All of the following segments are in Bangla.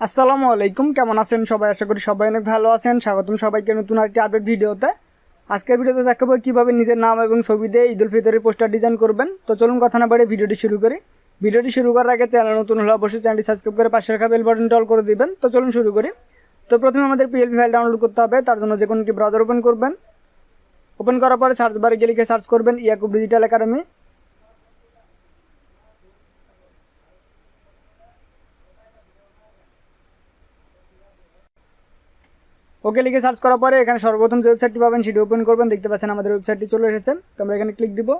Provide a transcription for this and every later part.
আসসালামু আলাইকুম, কেমন আছেন সবাই? আশা করি সবাই অনেক ভালো আছেন। স্বাগতম সবাইকে নতুন একটি আপডেট ভিডিওতে। আজকের ভিডিওতে দেখাবো কীভাবে নিজের নাম এবং ছবি দিয়ে ঈদুল ফিতরের পোস্টার ডিজাইন করবেন। তো চলুন কথা না বাড়ে ভিডিওটি শুরু করি। ভিডিওটি শুরু করার আগে চ্যানেল নতুন হলে অবশ্যই চ্যানেলটি সাবস্ক্রাইব করে পাশে রাখা বেল বাটনটি অল করে দিবেন। তো চলুন শুরু করি। তো প্রথমে আমাদের পিএলপি ফাইল ডাউনলোড করতে হবে। তার জন্য যে কোনো একটি ব্রাউজার ওপেন করবেন। ওপেন করার পরে সার্চ বারে গিয়ে লিখে সার্চ করবেন ইয়াকুব ডিজিটাল একাডেমি ওকে লিখে সার্চ করার পরে এখানে সর্বপ্রথম যে ওয়েবসাইটটি পাবেন, সেটি ওপেন করবেন। দেখতে পাচ্ছেন আমাদের ওয়েবসাইটটি চলে এসেছে। তো আমরা এখানে ক্লিক দিব।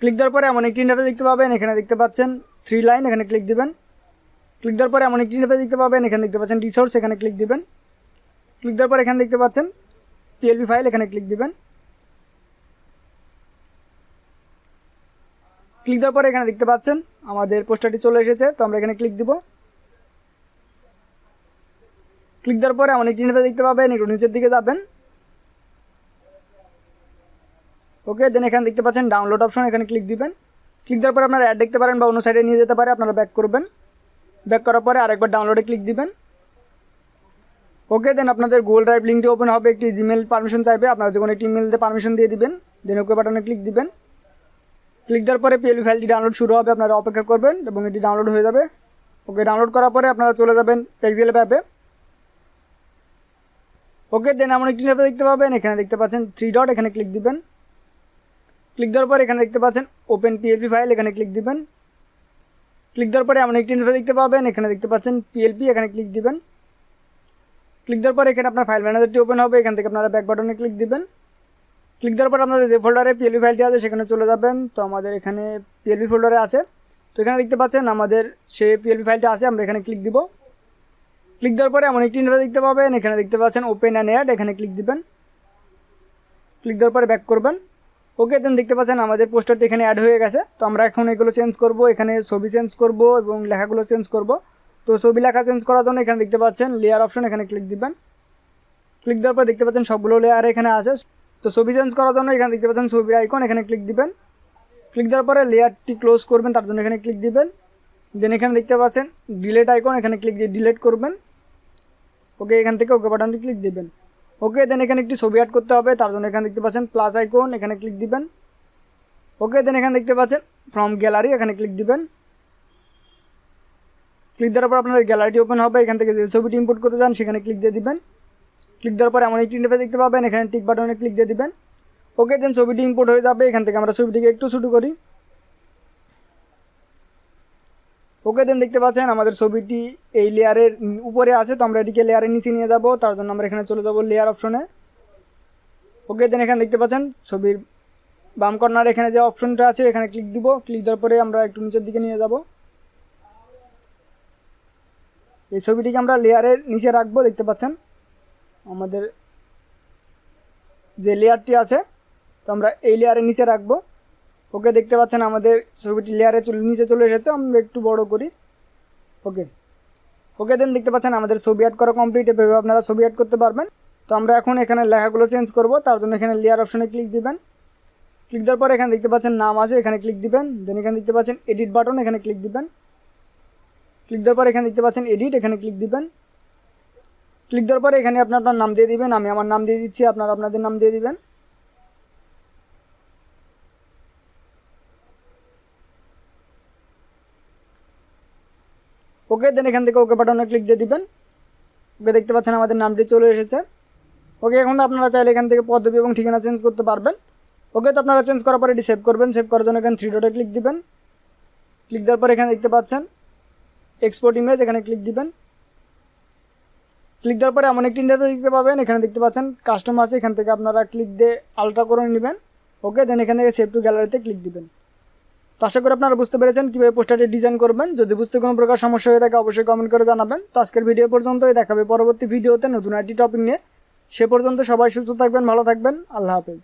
ক্লিক দেওয়ার পরে এমন একটি ইন্টারফেস দেখতে পাবেন। এখানে দেখতে পাচ্ছেন থ্রি লাইন এখানে ক্লিক দিবেন। ক্লিক দেওয়ার পরে এমন একটি ইন্টারফেস দেখতে পাবেন। এখানে দেখতে পাচ্ছেন রিসোর্স এখানে ক্লিক দিবেন। ক্লিক দেওয়ার পরে এখানে দেখতে পাচ্ছেন পিএলপি ফাইল এখানে ক্লিক দিবেন। ক্লিক দেওয়ার পরে এখানে দেখতে পাচ্ছেন আমাদের পোস্টারটি চলে এসেছে। তো আমরা এখানে ক্লিক দিব। ক্লিক দেওয়ার পরে অনেক ইন্টারফেস দেখতে পাবেন, একটু নিচের দিকে যাবেন। ওকে দেন এখানে দেখতে পাচ্ছেন ডাউনলোড অপশন এখানে ক্লিক দিবেন। ক্লিক দেওয়ার পরে আপনারা অ্যাড দেখতে পারেন বা অন্য সাইডে নিয়ে যেতে পারে, আপনারা ব্যাক করবেন। ব্যাক করার পরে আরেকবার ডাউনলোডে ক্লিক দিবেন। ওকে দেন আপনাদের গুগল ড্রাইভ লিঙ্কটি ওপেন হবে, একটি জিমেল পারমিশন চাইবে, আপনারা যে কোনো একটি ইমেল পারমিশন দিয়ে দিবেন দেন ওকে বাটনে ক্লিক দিবেন। ক্লিক দেওয়ার পরে পিএলপি ফাইলটি ডাউনলোড শুরু হবে, আপনারা অপেক্ষা করবেন এবং এটি ডাউনলোড হয়ে যাবে। ওকে ডাউনলোড করার পরে আপনারা চলে যাবেন পেক্সেল অ্যাপে ওকে দেন এমন একটি ইন্টারফেস দেখতে পাবেন, এখানে দেখতে পাচ্ছেন থ্রি ডট এখানে ক্লিক দিবেন। ক্লিক দেওয়ার পর এখানে দেখতে পাচ্ছেন ওপেন পিএলপি ফাইল এখানে ক্লিক দিবেন। ক্লিক দেওয়ার পরে এমন একটি ইন্টারফেস দেখতে পাবেন, এখানে দেখতে পাচ্ছেন পিএলপি এখানে ক্লিক দিবেন। ক্লিক দেওয়ার পর এখানে আপনার ফাইল ম্যানেজারটি ওপেন হবে, এখান থেকে আপনারা ব্যাক বাটনে ক্লিক দিবেন। ক্লিক দেওয়ার পর আপনাদের যে ফোল্ডারে পিএলপি ফাইলটি আছে, সেখানে চলে যাবেন। তো আমাদের এখানে পিএলপি ফোল্ডারে আছে। তো এখানে দেখতে পাচ্ছেন আমাদের সেই পিএলপি ফাইলটা আছে, আমরা এখানে ক্লিক দিব। ক্লিক দেওয়ার পরে এমন একটি ইন্টারফেস দেখতে পাবেন। এখানে দেখতে পাচ্ছেন ওপেন অ্যান্ড অ্যাড এখানে ক্লিক দিবেন। ক্লিক দেওয়ার পরে ব্যাক করবেন। ওকে দেন দেখতে পাচ্ছেন আমাদের পোস্টারটি এখানে অ্যাড হয়ে গেছে। তো আমরা এখন এগুলো চেঞ্জ করব। এখানে ছবি চেঞ্জ করব এবং লেখাগুলো চেঞ্জ করব। তো ছবি লেখা চেঞ্জ করার জন্য এখানে দেখতে পাচ্ছেন লেয়ার অপশন এখানে ক্লিক দিবেন। ক্লিক দেওয়ার পর দেখতে পাচ্ছেন সবগুলো লেয়ার এখানে আছে। তো ছবি চেঞ্জ করার জন্য এখানে দেখতে পাচ্ছেন ছবির আইকন এখানে ক্লিক দিবেন। ক্লিক দেওয়ার পরে লেয়ারটি ক্লোজ করবেন, তার জন্য এখানে ক্লিক দিবেন। দেন এখানে দেখতে পাচ্ছেন ডিলেট আইকন এখানে ক্লিক দিয়ে ডিলেট করবেন। ওকে এখান থেকে ওকে বাটনটি ক্লিক দিবেন। ওকে দেন এখানে একটি ছবি অ্যাড করতে হবে, তার জন্য এখানে দেখতে পাচ্ছেন প্লাস আইকন এখানে ক্লিক দিবেন। ওকে দেন এখানে দেখতে পাচ্ছেন ফ্রম গ্যালারি এখানে ক্লিক দিবেন। ক্লিক দেওয়ার পর আপনাদের গ্যালারিটি ওপেন হবে, এখান থেকে যে ছবিটি ইম্পোর্ট করতে চান সেখানে ক্লিক দিয়ে দিবেন। ক্লিক দেওয়ার পর এমন একটি ইন্টারফেস দেখতে পাবেন, এখানে টিক বাটনে ক্লিক দিয়ে দিবেন। ওকে দেন ছবিটি ইম্পোর্ট হয়ে যাবে, এখান থেকে আমরা ছবিটিকে একটু শুরু করি। ওকে দেন দেখতে পাচ্ছেন, আমাদের ছবিটি এই লেয়ারের উপরে আছে, তো আমরা এটিকে লেয়ারের নিচে নিয়ে যাব, তার জন্য আমরা এখানে চলে যাব লেয়ার অপশনে। ওকে দেন এখানে দেখতে পাচ্ছেন, ছবির বাম কর্নার এখানে যে অপশনটা আছে, এখানে ক্লিক দিব ক্লিক দেওয়ার পরে আমরা একটু নিচের দিকে নিয়ে যাব। এই ছবিটিকে আমরা লেয়ারের নিচে রাখব, দেখতে পাচ্ছেন, আমাদের যে লেয়ারটি আছে, তো আমরা এই লেয়ারের নিচে রাখব। ওকে দেখতে পাচ্ছেন আমাদের ছবিটি লেয়ারে চলে, নিচে চলে এসেছে, আমরা একটু বড় করি। ওকে। ওকে দেন দেখতে পাচ্ছেন আমাদের ছবি অ্যাড করা কমপ্লিট এভাবে আপনারা ছবি অ্যাড করতে পারবেন। তো আমরা এখন এখানে লেখাগুলো চেঞ্জ করব, তার জন্য এখানে লেয়ার অপশনে ক্লিক দিবেন। ক্লিক দেওয়ার পর এখানে দেখতে পাচ্ছেন নাম আছে, এখানে ক্লিক দিবেন। দেন এখানে দেখতে পাচ্ছেন এডিট বাটন এখানে ক্লিক দিবেন। ক্লিক দেওয়ার পর এখানে দেখতে পাচ্ছেন এডিট এখানে ক্লিক দিবেন। ক্লিক দেওয়ার পরে এখানে আপনি আপনার নাম দিয়ে দিবেন, আমি আমার নাম দিয়ে দিচ্ছি, আপনারা আপনাদের নাম দিয়ে দিবেন। ওকে দেন এখান থেকে ওকে বাটনে ক্লিক দিয়ে দিবেন। ওকে দেখতে পাচ্ছেন আমাদের নামটি চলে এসেছে। ওকে, এখন আপনারা চাইলে এখান থেকে পদ্ধতি এবং ঠিকানা চেঞ্জ করতে পারবেন। ওকে, তো আপনারা চেঞ্জ করার পরে এটি সেভ করবেন। সেভ করার জন্য এখানে থ্রি ডটে ক্লিক দিবেন। ক্লিক দেওয়ার পর এখানে দেখতে পাচ্ছেন এক্সপোর্ট ইমেজ এখানে ক্লিক দিবেন। ক্লিক দেওয়ার পরে এমন একটি ইন্ডিয়াতে দেখতে পাবেন। এখানে দেখতে পাচ্ছেন কাস্টম আছে। এখান থেকে আপনারা ক্লিক দিয়ে আলট্রা করে নেবেন। ওকে দেন এখান থেকে সেভ টু গ্যালারিতে ক্লিক দিবেন। তো আশা করি আপনারা বুঝতে পেরেছেন কীভাবে পোস্টারটি ডিজাইন করবেন। যদি বুঝতে কোনো প্রকার সমস্যা হয়ে থাকে, অবশ্যই কমেন্ট করে জানাবেন। তো আজকের ভিডিও পর্যন্তই দেখাবে পরবর্তী ভিডিওতে নতুন আইটি টপিক নিয়ে। সে পর্যন্ত সবাই সুস্থ থাকবেন, ভালো থাকবেন। আল্লাহ হাফেজ।